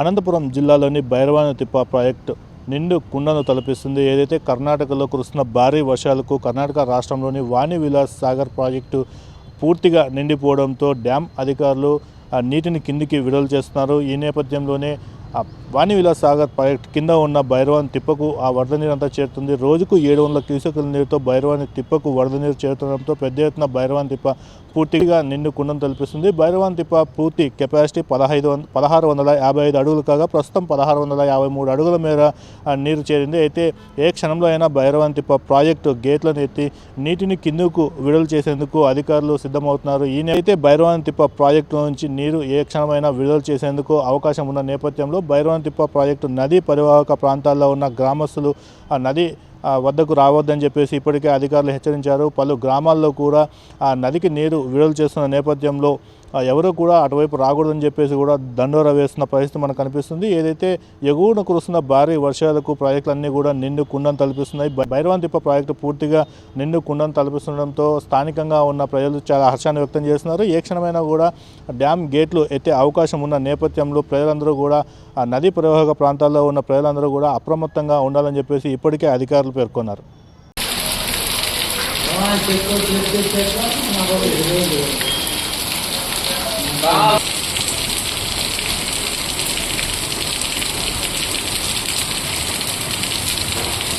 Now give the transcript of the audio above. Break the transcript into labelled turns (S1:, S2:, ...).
S1: అనంతపురం జిల్లాలోని భైరవాని తిప్ప ప్రాజెక్టు నిండు కుండను తలపిస్తుంది. ఏదైతే కర్ణాటకలో కురుస్తున్న భారీ వర్షాలకు కర్ణాటక రాష్ట్రంలోని వాణి విలాస్ సాగర్ ప్రాజెక్టు పూర్తిగా నిండిపోవడంతో డ్యామ్ అధికారులు ఆ నీటిని కిందికి విడుదల చేస్తున్నారు. ఈ నేపథ్యంలోనే ఆ వాణి విలాస్ సాగర్ ప్రాజెక్ట్ కింద ఉన్న భైరవాన్ తిప్పకు ఆ వరద నీరు అంతా చేరుతుంది. రోజుకు ఏడు వందల క్యూసెకుల నీరుతో భైరవాని తిప్పకు వరద నీరు చేరుతుండటంతో పెద్ద ఎత్తున భైరవాన్ తిప్ప పూర్తిగా నిండు కుండను తలపిస్తుంది. భైరవాన్ తిప్ప పూర్తి కెపాసిటీ పదహైదు వంద పదహారు వందల యాభై ఐదు అడుగులు కాగా ప్రస్తుతం పదహారు వందల యాభై మూడు అడుగుల మేర నీరు చేరింది. అయితే ఏ క్షణంలో అయినా భైరవాన్ తిప్ప ప్రాజెక్టు గేట్లను ఎత్తి నీటిని కిందకు విడుదల చేసేందుకు అధికారులు సిద్ధమవుతున్నారు. ఈ అయితే భైరవాన్ తిప్ప ప్రాజెక్టు నుంచి నీరు ఏ క్షణమైనా విడుదల చేసేందుకు అవకాశం ఉన్న నేపథ్యంలో భైరవాన్ తిప్ప ప్రాజెక్టు నదీ పరివాహక ప్రాంతాల్లో ఉన్న గ్రామస్తులు ఆ నది వద్దకు రావద్దని చెప్పేసి ఇప్పటికే అధికారులు హెచ్చరించారు. పలు గ్రామాల్లో కూడా ఆ నదికి నీరు విడుదల చేస్తున్న నేపథ్యంలో ఎవరు కూడా అటువైపు రాకూడదని చెప్పేసి కూడా దండోరా వేస్తున్న పరిస్థితి మనకు కనిపిస్తుంది ఏదైతే ఎగువన కురుస్తున్న భారీ వర్షాలకు ప్రాజెక్టులన్నీ కూడా నిండు కుండం తలపిస్తున్నాయి భై- తిప్ప ప్రాజెక్టు పూర్తిగా నిండు కుండం తలపిస్తుండడంతో స్థానికంగా ఉన్న ప్రజలు చాలా హర్షాన్ని వ్యక్తం చేస్తున్నారు ఏ క్షణమైనా కూడా డ్యామ్ గేట్లు ఎత్తే అవకాశం ఉన్న నేపథ్యంలో ప్రజలందరూ కూడా ఆ నదీ ప్రవాహక ప్రాంతాల్లో ఉన్న ప్రజలందరూ కూడా అప్రమత్తంగా ఉండాలని చెప్పేసి ఇప్పటికే అధికారులు పేర్కొన్నారు
S2: చెక్కు చెక్కు చెక్కు Vamos.